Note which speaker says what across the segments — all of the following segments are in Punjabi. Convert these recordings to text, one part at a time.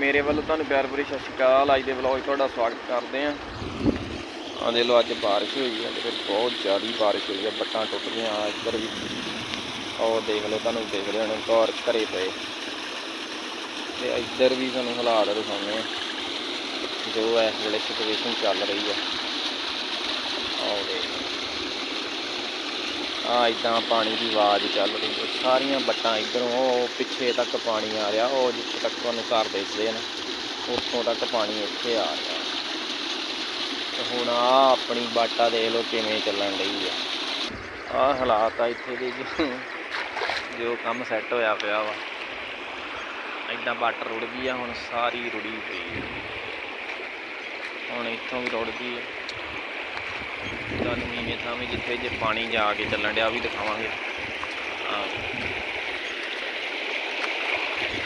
Speaker 1: ਮੇਰੇ ਵੱਲੋਂ ਤੁਹਾਨੂੰ ਪਿਆਰ ਭਰੀ ਸਤਿ ਸ਼੍ਰੀ ਅਕਾਲ। ਅੱਜ ਦੇ ਵਲੌਗ 'ਚ ਤੁਹਾਡਾ ਸਵਾਗਤ ਕਰਦੇ ਆਂ ਆ ਦੇ ਲੋ ਅੱਜ ਬਾਰਿਸ਼ ਹੋਈ ਹੈ ਤੇ ਬਹੁਤ ਜ਼ਿਆਦਾ ਬਾਰਿਸ਼ ਹੋਈ ਹੈ, ਬੱਟਾਂ ਟੁੱਟ ਗਈਆਂ ਇੱਧਰ ਵੀ। ਉਹ ਦੇਖ ਲਓ, ਤੁਹਾਨੂੰ ਦੇਖ ਰਹੇ ਹੋਣੇ ਘਰ ਘਰੇ ਪਏ। ਤੇ ਇੱਧਰ ਵੀ ਤੁਹਾਨੂੰ ਹਾਲਾਤ ਦਿਖਾਉਂਦੇ ਆ ਜੋ ਇਸ ਵੇਲੇ ਸਿਚੁਏਸ਼ਨ ਚੱਲ ਰਹੀ ਹੈ। ਆਹ ਦੇਖ ਆ ਇਦਾਂ ਪਾਣੀ ਦੀ ਆਵਾਜ਼ ਚੱਲ ਰਹੀ ਹੈ। ਸਾਰੀਆਂ ਬੱਟਾਂ ਇਧਰੋਂ, ਉਹ ਪਿੱਛੇ ਤੱਕ ਪਾਣੀ ਆ ਰਿਹਾ, ਉਹ ਜਿੱਥੇ ਤੱਕ ਤੁਹਾਨੂੰ ਘਰ ਦਿਸਦੇ ਨੇ, ਉੱਥੋਂ ਤੱਕ ਪਾਣੀ ਇੱਥੇ ਆ ਰਿਹਾ। ਤੇ ਹੁਣ ਆ ਆਪਣੀ ਬਾਟਾ ਦੇਖ ਲਓ ਕਿਵੇਂ ਚੱਲਣ ਰਹੀ ਆ। ਆ ਹਾਲਾਤ ਆ ਇੱਥੇ ਦੇ ਜੋ ਕੰਮ ਸੈੱਟ ਹੋਇਆ ਪਿਆ ਵਾ। ਇਦਾਂ ਬਾਟ ਰੁੜ ਗਈ ਆ, ਹੁਣ ਸਾਰੀ ਰੁੜੀ ਪਈ ਹੁਣ ਇੱਥੋਂ ਵੀ ਰੁੜ ਗਈ ਆ। ਤੁਹਾਨੂੰ ਨੀਵੇਂ ਥਾਂ ਵੀ ਜਿੱਥੇ ਜੇ ਪਾਣੀ ਜਾ ਕੇ ਚੱਲਣ ਡਿਆ ਵੀ ਦਿਖਾਵਾਂਗੇ। ਹਾਂ।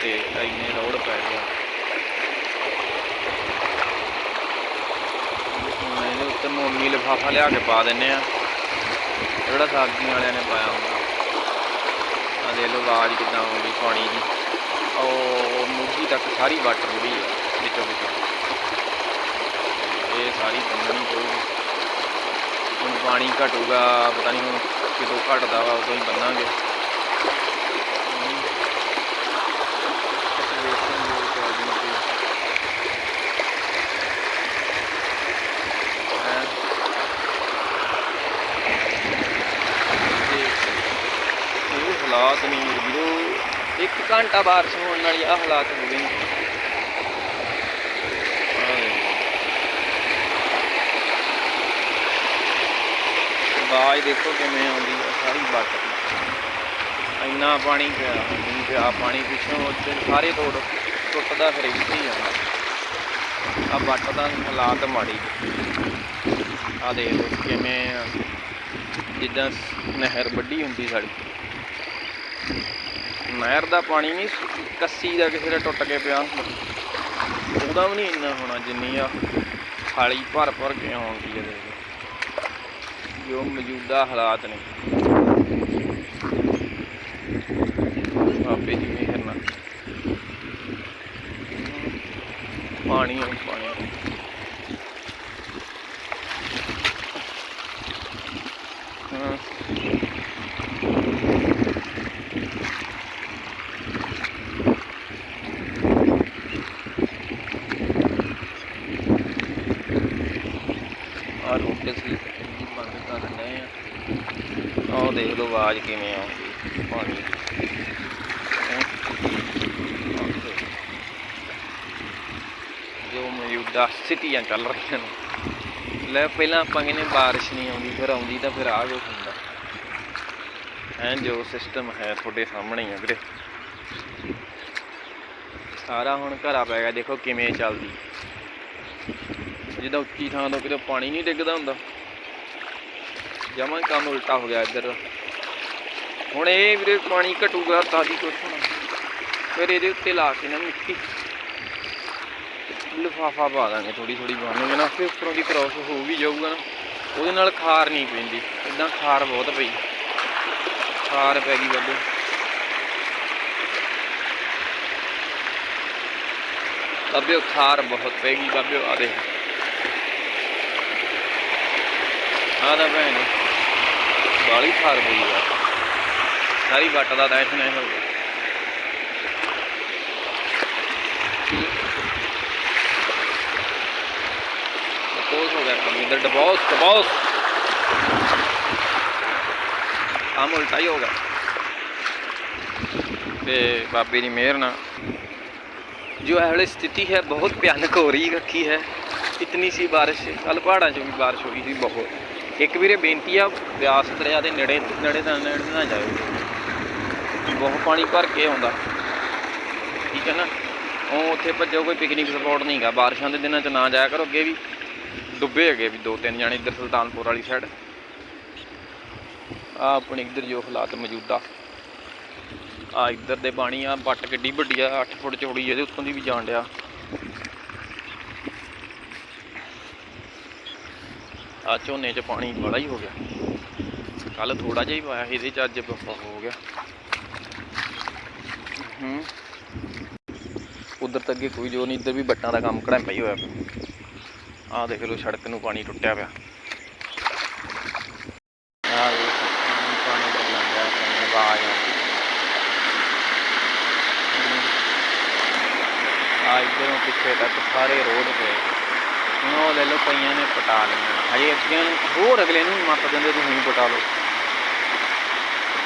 Speaker 1: ਤੇ ਇੰਨੇ ਰੋਡ ਪੈ ਗਿਆ ਇਹਦੇ ਉੱਤੇ ਮੋਮੀ ਲਿਫਾਫਾ ਲਿਆ ਕੇ ਪਾ ਦਿੰਨੇ ਆ। ਜਿਹੜਾ ਸਬਜ਼ੀਆਂ ਵਾਲਿਆਂ ਨੇ ਪਾਇਆ ਹੁੰਦਾ। ਆ ਦੇ ਲੋ ਆਵਾਜ਼ ਕਿੱਦਾਂ ਆਉਂਦੀ ਪਾਣੀ ਦੀ। ਉਹ ਮੁੱਢੀ ਤੱਕ ਸਾਰੀ ਵੱਟ ਰੁੜੀ ਆ ਵਿੱਚੋਂ ਵਿੱਚੋਂ ਇਹ ਸਾਰੀ ਬੰਨਣੀ ਪਊਗੀ। ਹੁਣ ਪਾਣੀ ਘਟੂਗਾ, ਪਤਾ ਨਹੀਂ ਹੁਣ ਕਿਦੋਂ ਘਟਦਾ ਵਾ, ਉਦੋਂ ਹੀ ਬੰਨਾਂਗੇ। ਹਾਲਾਤ ਨਹੀਂ ਵੀਰੋ। ਇੱਕ ਘੰਟਾ ਬਾਰਿਸ਼ ਹੋਣ ਨਾਲ ਆਹ ਹਾਲਾਤ ਹੋ ਗਏ ਨੇ ਆਹ ਦੇਖੋ। ਆਵਾਜ਼ ਦੇਖੋ ਕਿਵੇਂ ਆਉਂਦੀ ਹੈ ਸਾਰੀ ਬੱਟ ਇੰਨਾ ਪਾਣੀ ਪਿਆ ਨਹੀਂ ਪਿਆ ਪਾਣੀ ਪਿੱਛੋਂ ਉੱਤੇ ਸਾਰੇ ਤੋੜ ਟੁੱਟਦਾ ਫਿਰ ਇੱਥੇ ਹੀ ਆਉਂਦਾ ਆ ਬੱਟ ਦਾ ਹਾਲਾਤ ਮਾੜੀ। ਆ ਦੇਖੋ ਕਿਵੇਂ ਆ, ਜਿੱਦਾਂ ਨਹਿਰ ਵੱਡੀ ਹੁੰਦੀ ਸਾਡੀ। ਨਹਿਰ ਦਾ ਪਾਣੀ ਨਹੀਂ ਕੱਸੀ ਦਾ ਕਿਸੇ ਦਾ ਟੁੱਟ ਕੇ ਪਿਆ। ਹੁੰਦਾ ਉਹਦਾ ਵੀ ਨਹੀਂ ਇੰਨਾ ਹੋਣਾ ਜਿੰਨੀ ਆ ਖਾਲੀ ਭਰ ਭਰ ਕੇ ਆਉਂਦੀ ਹੈ ਦੇਖ ਜੋ ਮੌਜੂਦਾ ਹਾਲਾਤ ਨੇ। ਆਪੇ ਦੀ ਮਿਹਰ ਨਾਲ ਪਾਣੀ ਪਾਣੀ ਹਾਂ ਆ ਰੋਕੇ ਸੀ ਜੀ ਬੰਦ ਕਰ ਰਹੇ ਆ ਆਹ ਦੇਖ ਲਓ ਆਵਾਜ਼ ਕਿਵੇਂ ਆਉਂਦੀ ਪਾਣੀ। ਜੋ ਮੌਜੂਦਾ ਸਥਿਤੀਆਂ ਚੱਲ ਰਹੀਆਂ ਨੇ। ਲੈ ਪਹਿਲਾਂ ਆਪਾਂ ਕਹਿੰਦੇ ਬਾਰਿਸ਼ ਨਹੀਂ ਆਉਂਦੀ, ਫਿਰ ਆਉਂਦੀ ਤਾਂ ਫਿਰ ਆ ਕੁਛ ਹੁੰਦਾ। ਐਂ ਜੋ ਸਿਸਟਮ ਹੈ ਤੁਹਾਡੇ ਸਾਹਮਣੇ ਆ ਵੀਰੇ। ਸਾਰਾ ਹੁਣ ਘਰਾ ਪੈ ਗਿਆ, ਦੇਖੋ ਕਿਵੇਂ ਚੱਲਦੀ। ਜਿੱਦਾਂ ਉੱਚੀ ਥਾਂ ਤੋਂ ਕਿਤੇ ਪਾਣੀ ਨਹੀਂ ਡਿੱਗਦਾ ਹੁੰਦਾ। ਜਮਾਂ ਕੰਮ ਉਲਟਾ ਹੋ ਗਿਆ ਇੱਧਰ। ਹੁਣ ਇਹ ਵੀਰੇ ਪਾਣੀ ਘਟੂਗਾ, ਤਾਂ ਹੀ ਕੁਛ ਹੋਣਾ। ਫਿਰ ਇਹਦੇ ਉੱਤੇ ਲਾ ਕੇ ਨਾ ਮਿੱਟੀ। ਲਿਫਾਫਾ ਪਾ ਦਾਂਗੇ ਥੋੜੀ ਥੋੜੀ ਬਣਾਵਾਂਗੇ ਨਾ ਫਿਰ ਉੱਪਰੋਂ ਦੀ ਕ੍ਰੋਸ ਹੋ ਵੀ ਜਾਊਗਾ ਨਾ, ਉਹਦੇ ਨਾਲ ਖਾਰ ਨਹੀਂ ਪੈਂਦੀ। ਇਦਾਂ ਖਾਰ ਬਹੁਤ ਪਈ। ਖਾਰ ਪੈ ਗਈ ਬਾਬੇ। ਬਾਬੇ ਖਾਰ ਬਹੁਤ ਪੈ ਗਈ। ਬਾਬੇ ਆ ਦੇਖ। ਆ ਦਾ ਭੈਣ ਬਾਲੀ ਖਾਰ ਪਈ ਆ। ਸਾਰੀ ਵੱਟ ਦਾ ਦੈਸ਼ ਨਹੀਂ ਹੋਊਗਾ ਕੋਸ ਹੋ ਗਿਆ ਕੰਮ, ਇਧਰ ਡਬੋਸ ਡਬੋਸ। ਆਮ ਉਲਟਾ ਹੀ ਹੋ ਗਿਆ। ਤੇ ਬਾਬੇ ਦੀ ਮਿਹਰ ਨਾਲ। ਜੋ ਇਹ ਵਾਲੀ ਸਥਿਤੀ ਹੈ, ਬਹੁਤ ਭਿਆਨਕ ਹੋ ਰਹੀ ਰੱਖੀ ਹੈ। ਇਤਨੀ ਸੀ ਬਾਰਿਸ਼ ਕੱਲ ਪਹਾੜਾਂ 'ਚ ਵੀ ਬਾਰਿਸ਼ ਹੋਈ ਸੀ ਬਹੁਤ। ਇੱਕ ਵੀਰੇ ਬੇਨਤੀ ਆ, ਬਿਆਸ ਦਰਿਆ ਦੇ ਨੇੜੇ ਨੇੜੇ ਨਾ ਨੇੜੇ ਨਾ ਜਾਇਓ ਬਹੁਤ ਪਾਣੀ ਭਰ ਕੇ ਆਉਂਦਾ। ਠੀਕ ਹੈ ਨਾ? ਉਹ ਉੱਥੇ ਭੱਜੋ, ਕੋਈ ਪਿਕਨਿਕ ਸਪੌਟ ਨਹੀਂਗਾ ਬਾਰਿਸ਼ਾਂ ਦੇ ਦਿਨਾਂ 'ਚ ਨਾ ਜਾਇਆ ਕਰੋ, ਅੱਗੇ ਵੀ ਡੁੱਬੇ ਹੈਗੇ ਵੀ ਦੋ ਤਿੰਨ ਜਾਣੇ ਇੱਧਰ ਸੁਲਤਾਨਪੁਰ ਵਾਲੀ ਸਾਈਡ ਆ ਆਪਣੇ ਇੱਧਰ ਜੋ ਹਾਲਾਤ ਮੌਜੂਦਾ। ਆ ਇੱਧਰ ਦੇ ਪਾਣੀ, ਆ ਬੱਟ ਕਿੱਡੀ ਵੱਡੀ ਆ 8 ਫੁੱਟ ਚੌੜੀ ਇਹਦੇ ਉੱਤੋਂ ਦੀ ਵੀ ਜਾਣ ਡਿਆ। ਆ ਝੋਨੇ 'ਚ ਪਾਣੀ ਬੜਾ ਹੀ ਹੋ ਗਿਆ। ਕੱਲ ਥੋੜਾ ਜਿਹਾ ਹੀ ਪਾਇਆ, ਇਹਦੇ 'ਚ ਅੱਜ ਬ- ਹੋ ਗਿਆ। ਹੂੰ। ਕੁਦਰਤ ਅੱਗੇ ਕੋਈ ਜੋ ਨਹੀਂ, ਇੱਧਰ ਵੀ ਬੱਟਾਂ ਦਾ ਕੰਮ ਕਢਾਈ ਪਈ ਹੋਇਆ ਆਹ ਦੇਖ ਲਓ ਸੜਕ ਨੂੰ ਪਾਣੀ ਟੁੱਟਿਆ ਪਿਆ। ਆਹ ਪਾਣੀ ਚੱਲਣ ਡਿਆ ਆਵਾਜ਼ ਆ ਇੱਧਰੋਂ ਪਿੱਛੇ ਤੱਕ ਸਾਰੇ ਰੋਡ ਪਏ। ਹੁਣ ਉਹ ਲੈ ਲਓ ਕਈਆਂ ਨੇ ਪਟਾ ਲਈਆਂ ਹਜੇ ਅੱਗੇ ਨੂੰ ਹੋਰ ਅਗਲੇ ਨੂੰ ਵੀ ਮੱਤ ਦਿੰਦੇ ਤੁਸੀਂ ਵੀ ਪਟਾ ਲਓ।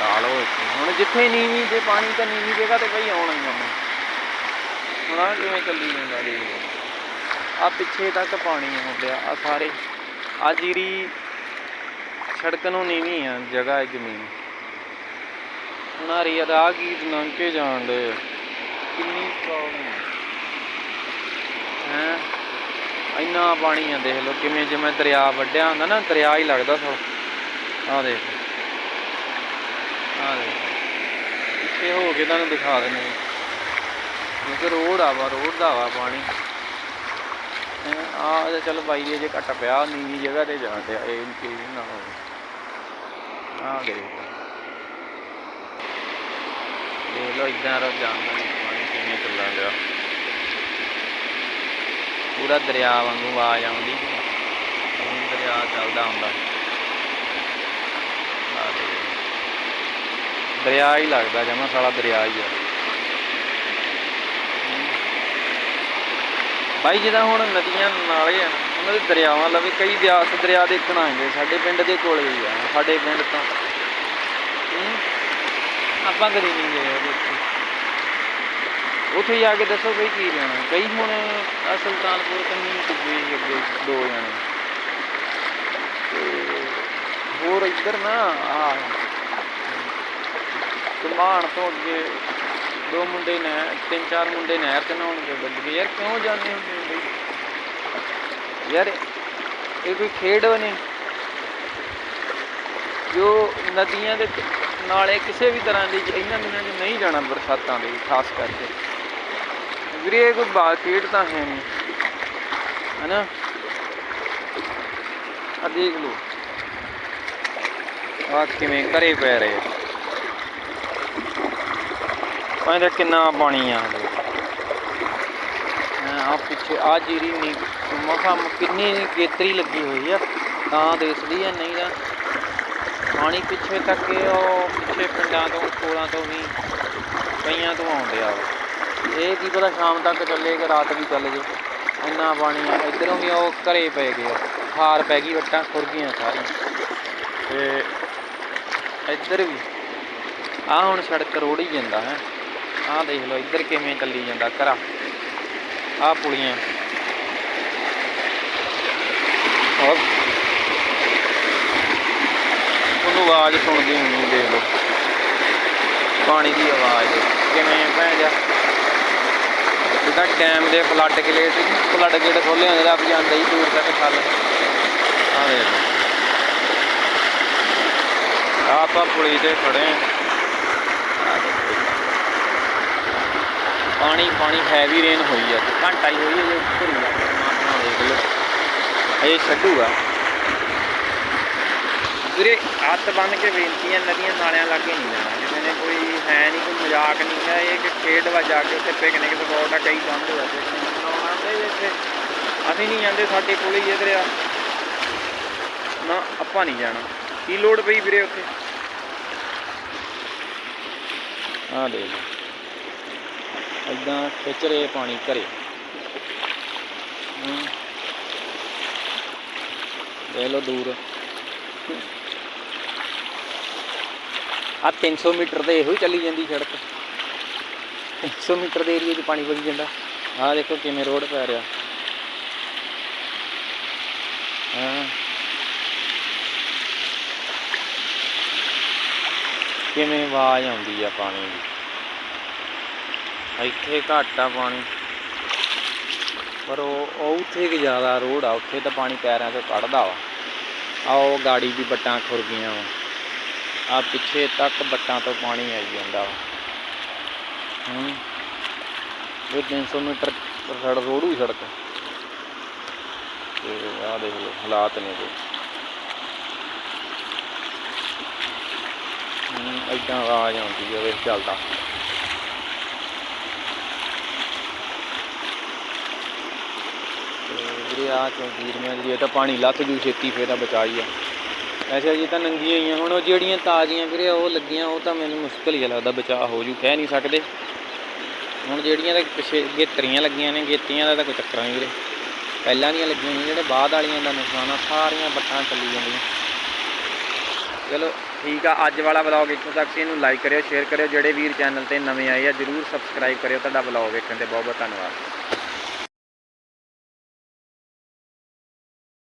Speaker 1: ਪਟਾ ਲਓ ਹੁਣ ਜਿੱਥੇ ਨੀਵੀਂ ਜੇ ਪਾਣੀ ਤਾਂ ਨੀਵੀਂ ਜਗ੍ਹਾ ਤੇ ਪਈ ਆਉਣਾ ਹੀ ਆਉਣਾ ਹੁਣ ਆ ਕਿਵੇਂ ਚੱਲੀ ਜਾਂਦਾ ਦੇਖ ਆ ਪਿੱਛੇ ਤੱਕ ਪਾਣੀ ਆਉਂਦਿਆ ਆ ਸਾਰੇ ਆ ਜੀਰੀ ਸੜਕ ਨੂੰ ਨੀਵੀਂ ਆ, ਜਗ੍ਹਾ ਹੈ ਜ਼ਮੀਨ। ਹੁਣ ਆ ਰਹੀ ਰਾਹ ਕੀ ਲੰਘ ਕੇ ਜਾਣ ਦੇ ਕਿੰਨੀ ਪ੍ਰੋਬਲਮ ਹੈ? ਇੰਨਾ ਪਾਣੀ ਆ, ਦੇਖ ਲਓ ਕਿਵੇਂ ਜਿਵੇਂ ਦਰਿਆ ਵੱਢਿਆ ਹੁੰਦਾ ਨਾ, ਦਰਿਆ ਹੀ ਲੱਗਦਾ ਸੋ ਆ ਦੇਖ। ਆ ਦੇਖ। ਪਿੱਛੇ ਹੋ ਕੇ ਤੁਹਾਨੂੰ ਦਿਖਾ ਦਿੰਦੇ ਹਾਂ। ਕਿਉਂਕਿ ਰੋਡ ਆ ਵਾ, ਰੋਡ ਦਾ ਵਾ ਪਾਣੀ। ਆ ਤੇ ਚਲ ਬਾਈ ਦੀ ਜੇ ਘੱਟ ਪਿਆ, ਨੀਵੀਂ ਜਗ੍ਹਾ ਤੇ ਜਾਣ ਡਿਆ, ਇਹ ਕੀ ਨਾ ਹੋਵੇ। ਆ ਦੇਖ। ਦੇਖ ਲਓ, ਇਦਾਂ ਰੋ ਜਾਂਦਾ ਨੀ ਪਾਣੀ ਕਿਵੇਂ ਚੱਲਣ ਡਿਆ। ਪੂਰਾ ਦਰਿਆ ਵਾਂਗੂ ਆਵਾਜ਼ ਆਉਂਦੀ। ਦਰਿਆ ਚੱਲਦਾ ਹੁੰਦਾ ਆਹ ਦੇਖ। ਦਰਿਆ ਹੀ ਲੱਗਦਾ, ਜਮਾ ਸਾਲਾ ਦਰਿਆ ਹੀ ਆ। ਬਾਈ, ਜਿੱਦਾਂ ਹੁਣ ਨਦੀਆਂ ਨਾਲੇ ਆ, ਉਹਨਾਂ ਦੇ ਦਰਿਆਵਾਂ ਲਵੇ, ਕਈ ਬਿਆਸ ਦਰਿਆ ਦੇਖਣ ਆਏਗੇ ਸਾਡੇ ਪਿੰਡ ਦੇ ਕੋਲ ਵੀ ਆ, ਸਾਡੇ ਪਿੰਡ ਤੋਂ। ਆਪਾਂ ਕਦੀ ਨਹੀਂ ਗਏ ਉਹਦੇ ਉੱਥੇ ਜਾ ਕੇ ਦੱਸੋ ਬਈ ਕੀ ਲੈਣਾ ਕਈ ਹੁਣ ਆਹ ਸੁਲਤਾਨਪੁਰ ਕੰਨੀ ਡੁੱਬੇ ਅੱਗੇ ਦੋ ਜਾਣੇ। ਹੋਰ ਇੱਧਰ ਨਾ ਆ ਕਮਾਣ ਤੋਂ ਅੱਗੇ ਦੋ ਮੁੰਡੇ ਨੇ, ਤਿੰਨ ਚਾਰ ਮੁੰਡੇ ਨਹਿਰ ਤੇ ਨਹਾਉਣ ਗਏ ਡੁੱਬ ਗਏ। ਯਾਰ ਕਿਉਂ ਜਾਂਦੇ ਹੁੰਦੇ ਹੋ ਬਈ? ਯਾਰ ਇਹ ਕੋਈ ਖੇਡ ਨਹੀਂ। ਜੋ ਨਦੀਆਂ ਦੇ ਨਾਲੇ ਕਿਸੇ ਵੀ ਤਰ੍ਹਾਂ ਦੀ ਇਹਨਾਂ ਦਿਨਾਂ 'ਚ ਨਹੀਂ ਜਾਣਾ ਬਰਸਾਤਾਂ ਦੇ ਖਾਸ ਕਰਕੇ। ਵੀਰੇ, ਇਹ ਕੋਈ ਬਾ ਖੇਡ ਤਾਂ ਹੈ ਨਹੀਂ। ਹੈਨਾ? ਆ ਦੇਖ ਲਓ। ਆ ਕਿਵੇਂ ਘਰੇ ਪੈ ਰਹੇ ਪਾਣੀ ਕਿੰਨਾ ਪਾਣੀ ਆ। ਆ ਪਿੱਛੇ ਆ ਜੀਰੀ ਨਹੀਂ ਮਖਾ ਕਿੰਨੀ ਕੇਤਰੀ ਲੱਗੀ ਹੋਈ ਆ ਤਾਂ ਦਿਸਦੀ ਆ ਨਹੀਂ ਤਾਂ ਪਾਣੀ ਪਿੱਛੇ ਤੱਕ ਉਹ ਪਿੱਛੇ ਪਿੰਡਾਂ ਤੋਂ ਕੋਲਾਂ ਤੋਂ ਵੀ ਕਈਆਂ ਤੋਂ ਆਉਂਦੇ ਆ। ਇਹ ਕੀ ਪਤਾ ਸ਼ਾਮ ਤੱਕ ਚੱਲੇ ਕਿ ਰਾਤ ਵੀ ਚੱਲ ਜੇ। ਇੰਨਾ ਪਾਣੀ ਆ ਇਧਰੋਂ ਵੀ ਉਹ ਘਰੇ ਪੈ ਗਏ ਆ। ਖਾਰ ਪੈ ਗਈ ਵੱਟਾਂ ਖੁਰ ਗਈਆਂ ਸਾਰੀਆਂ। ਤੇ ਇੱਧਰ ਵੀ ਆ ਹੁਣ ਸੜਕ ਰੋੜ ਜਾਂਦਾ ਹੈ। ਆਹ ਦੇਖ ਲਓ ਇੱਧਰ ਕਿਵੇਂ ਚੱਲੀ ਜਾਂਦਾ ਘਰਾ। ਆਹ ਪੁਲੀਆਂ। ਔਰ ਉਹਨੂੰ ਆਵਾਜ਼ ਸੁਣਦੀ ਹੋਣੀ ਦੇਖ ਲਓ। ਪਾਣੀ ਦੀ ਆਵਾਜ਼। ਕਿਵੇਂ ਭੈਣ ਜਾ ਜਿੱਦਾਂ ਡੈਮ ਦੇ ਫਲੱਡ ਗੇਟ ਫਲੱਡ ਗੇਟ ਖੋਲੇ ਹੁੰਦੇ ਰੱਬ ਜਾਂਦਾ ਹੀ ਦੂਰ ਤੱਕ ਛੱਲ ਆਹ ਦੇਖ ਲਓ। ਆਪਾਂ ਪੁਲੀ ਤੇ ਖੜੇ ਹਾਂ ਪਾਣੀ ਪਾਣੀ ਹੈਵੀ ਰੇਨ ਹੋਈ ਆ, ਘੰਟਾ ਹੀ ਹੋਈ ਹੈ ਜੇ ਉੱਪਰ ਹੀ ਆ ਦੇਖ ਲਓ। ਇਹ ਛੱਡੂਗਾ। ਵੀਰੇ ਹੱਥ ਬੰਨ ਕੇ ਬੇਨਤੀ ਹੈ ਨਦੀਆਂ ਨਾਲਿਆਂ ਲਾਗੇ ਨਹੀਂ ਜਾਣਾ। ਕਿਸੇ ਨੇ ਕੋਈ ਹੈ ਨਹੀਂ, ਕੋਈ ਮਜ਼ਾਕ ਨਹੀਂ ਹੈ, ਇਹ ਕਿ ਖੇਡ ਵਾ ਜਾ ਕੇ ਉੱਥੇ ਪਿਕਨਿਕ ਸਪੌਟ ਆ ਕਈ ਬੰਦ ਹੋਇਆ, ਪਿਕਨਿਕ ਆਉਂਦੇ ਇੱਥੇ। ਅਸੀਂ ਨਹੀਂ ਜਾਂਦੇ, ਸਾਡੇ ਕੋਲ ਹੀ ਇਧਰ ਆ। ਨਾ, ਆਪਾਂ ਨਹੀਂ ਜਾਣਾ। ਕੀ ਲੋੜ ਪਈ ਵੀਰੇ ਉੱਥੇ? ਆ ਦੇ ਇਦਾਂ ਖਿੱਚ ਰਹੇ ਪਾਣੀ ਘਰੇ ਹੂੰ। ਦੇਖ ਲਓ ਦੂਰ। ਆ 300 ਮੀਟਰ ਤੇ ਇਹੋ ਹੀ ਚੱਲੀ ਜਾਂਦੀ ਸੜਕ। 300 ਮੀਟਰ ਦੇ ਏਰੀਏ 'ਚ ਪਾਣੀ ਵਗੀ ਜਾਂਦਾ। ਆਹ ਦੇਖੋ ਕਿਵੇਂ ਰੋਡ ਪੈ ਰਿਹਾ। ਹਾਂ। ਕਿਵੇਂ ਆਵਾਜ਼ ਆਉਂਦੀ ਆ ਪਾਣੀ ਦੀ। ਇੱਥੇ ਘੱਟ ਆ ਪਾਣੀ। ਪਰ ਉਹ ਉੱਥੇ ਕਿ ਜ਼ਿਆਦਾ ਰੋਡ ਆ, ਉੱਥੇ ਤਾਂ ਪਾਣੀ ਪੈਰਾਂ ਤੋਂ ਕੱਢਦਾ ਵਾ। ਆ ਉਹ ਗਾੜੀ ਦੀ ਬੱਟਾਂ ਖੁਰ ਗਈਆਂ ਵਾ। ਆ ਪਿੱਛੇ ਤੱਕ ਬੱਟਾਂ ਤੋਂ ਪਾਣੀ ਆਈ ਜਾਂਦਾ ਵਾ। ਹੂੰ। ਇਹ 300 ਮੀਟਰ ਸੜ ਰੋੜੂ ਸੜਕ। ਤੇ ਆ ਦੇਖ ਲਓ, ਹਾਲਾਤ ਨੇ ਦੇ ਹੂੰ ਆਵਾਜ਼ ਆਉਂਦੀ ਹੈ ਵੇਖ ਚੱਲਦਾ। ਜੇ ਆ ਮੈਂ ਜੇ ਤਾਂ ਪਾਣੀ ਲੱਥ ਜੂ, ਛੇਤੀ ਫੇਰ ਤਾਂ ਬਚਾਈ ਆ। ਵੈਸੇ ਅਜੇ ਤਾਂ ਨੰਗੀਆਂ ਹੀ ਆ, ਹੁਣ ਉਹ ਜਿਹੜੀਆਂ ਤਾਜ਼ੀਆਂ ਵੀਰੇ ਉਹ ਲੱਗੀਆਂ, ਉਹ ਤਾਂ ਮੈਨੂੰ ਮੁਸ਼ਕਲ ਹੀ ਆ ਲੱਗਦਾ, ਬਚਾ ਹੋ ਜੂ, ਕਹਿ ਨਹੀਂ ਸਕਦੇ। ਹੁਣ ਜਿਹੜੀਆਂ ਤਾਂ ਪਿਛੇ ਗੇਤਰੀਆਂ ਲੱਗੀਆਂ ਨੇ, ਗੇਤੀਆਂ ਦਾ ਤਾਂ ਕੋਈ ਚੱਕਰ ਨਹੀਂ ਵੀਰੇ। ਪਹਿਲਾਂ ਦੀਆਂ ਲੱਗੀਆਂ ਨੇ, ਜਿਹੜੇ ਬਾਅਦ ਵਾਲੀਆਂ ਦਾ ਨੁਕਸਾਨ ਆ, ਸਾਰੀਆਂ ਬੱਟਾਂ ਚੱਲੀ ਜਾਂਦੀਆਂ। ਚਲੋ ਠੀਕ ਆ, ਅੱਜ ਵਾਲਾ ਵਲੌਗ ਇੱਥੋਂ ਤੱਕ, ਸੀ। ਇਹਨੂੰ ਲਾਈਕ ਕਰਿਓ, ਸ਼ੇਅਰ ਕਰਿਓ, ਜਿਹੜੇ ਵੀਰ ਚੈਨਲ ਤੇ ਨਵੇਂ ਆਏ ਆ, ਜਰੂਰ ਸਬਸਕ੍ਰਾਈਬ ਕਰਿਓ। ਤੁਹਾਡਾ ਵਲੌਗ ਵੇਖਣ ਤੇ ਬਹੁਤ ਬਹੁਤ ਧੰਨਵਾਦ।